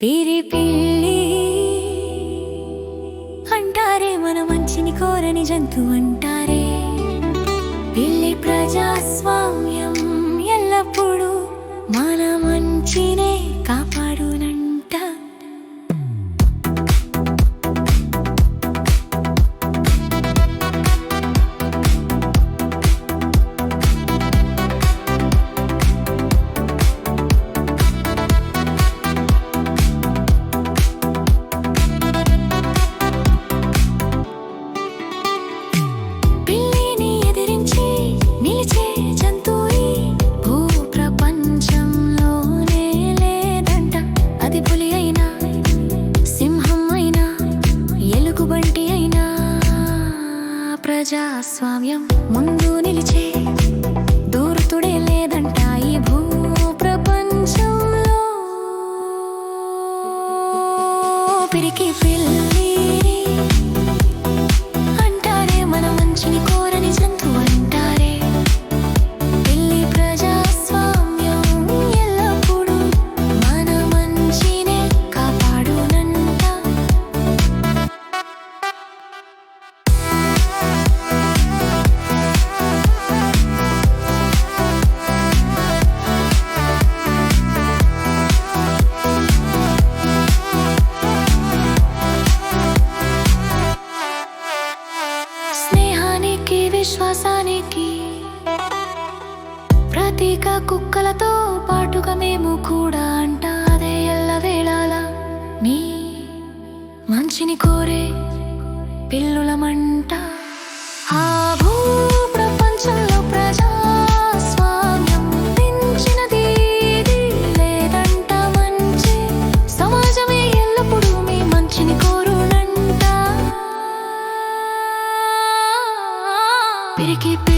పిరి పిల్లి అంటారే మన మంచిని కోరని జంతు అంటారే. పిల్లి ప్రజాస్వామ్యం ఎల్లప్పుడూ మన మంచినే కాపాడున ప్రజాస్వామ్యం ముందు నిలిచే దూరతుడే లేదంట ఈ భూ ప్రపంచంలో పిరికి పిల్ల దేశానికి ప్రతీక కుక్కలతో పాటుగా మేము కూడా అంట అదే ఎల్లవేళల. మీ మంచిని కోరే పిల్లులమంట. ఆ keep it